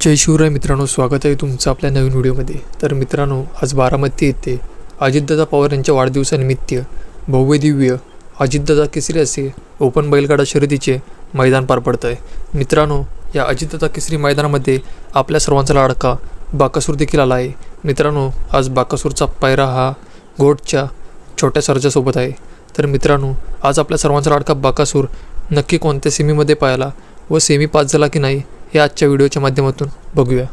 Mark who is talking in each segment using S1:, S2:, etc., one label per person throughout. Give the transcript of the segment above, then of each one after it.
S1: जय शिवराय मित्रांनो स्वागत आहे तुमचं आपल्या नवीन व्हिडिओमध्ये. तर मित्रांनो आज बारामती येथे अजितदादा पवार यांच्या वाढदिवसानिमित्त भव्य दिव्य अजितदादा केसरी असे ओपन बैलगाडा शर्यतीचे मैदान पार पडतं आहे मित्रांनो या अजितदादा केसरी मैदानामध्ये आपल्या सर्वांचा लाडका बाकासूर देखील आला आहे. मित्रांनो आज बाकासूरचा पायरा हा घोटच्या छोट्या सर्जासोबत आहे. तर मित्रांनो आज आपल्या सर्वांचा लाडका बाकासूर नक्की कोणत्या सेमीमध्ये पाहिला व सेमी पास झाला की नाही हे आजच्या व्हिडिओच्या माध्यमातून बघूया.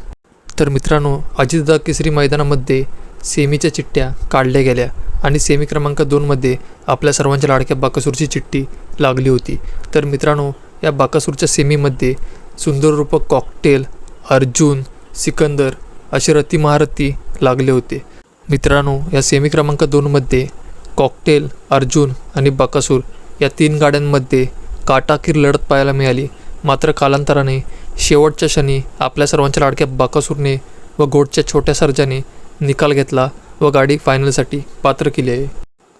S1: तर मित्रांनो अजितदा केसरी मैदानामध्ये सेमीच्या चिठ्ठ्या काढल्या गेल्या आणि सेमी क्रमांक दोनमध्ये आपल्या सर्वांच्या लाडक्या बाकासूरची चिठ्ठी लागली होती. तर मित्रांनो या बाकासूरच्या सेमीमध्ये सुंदर रूपक कॉकटेल अर्जुन सिकंदर असे रती महारथी लागले होते. मित्रांनो या सेमी क्रमांक दोनमध्ये कॉकटेल अर्जुन आणि बाकासूर या तीन गाड्यांमध्ये काटाकीर लढत पाहायला मिळाली. मात्र कालांतराने शेवटच्या क्षणी आपल्या सर्वांच्या लाडक्या बाकासूरने व घोटच्या छोट्या सर्जाने निकाल घेतला व गाडी फायनलसाठी पात्र केली आहे.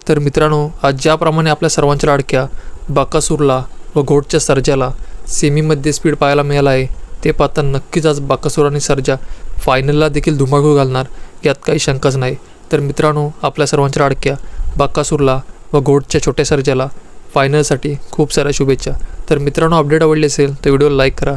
S1: तर मित्रांनो आज ज्याप्रमाणे आपल्या सर्वांच्या लाडक्या बाकासूरला व घोटच्या सर्जाला सेमीमध्ये स्पीड पाहायला मिळाला आहे ते पाहता नक्कीच आज बाकासूर आणि सर्जा फायनलला देखील धुमाकूळ घालणार यात काही शंकाच नाही. तर मित्रांनो आपल्या सर्वांच्या लाडक्या बाकासूरला व घोटच्या छोट्या सर्जाला फायनलसाठी खूप साऱ्या शुभेच्छा. तर मित्रांनो अपडेट आवडली असेल तर व्हिडिओ लाईक करा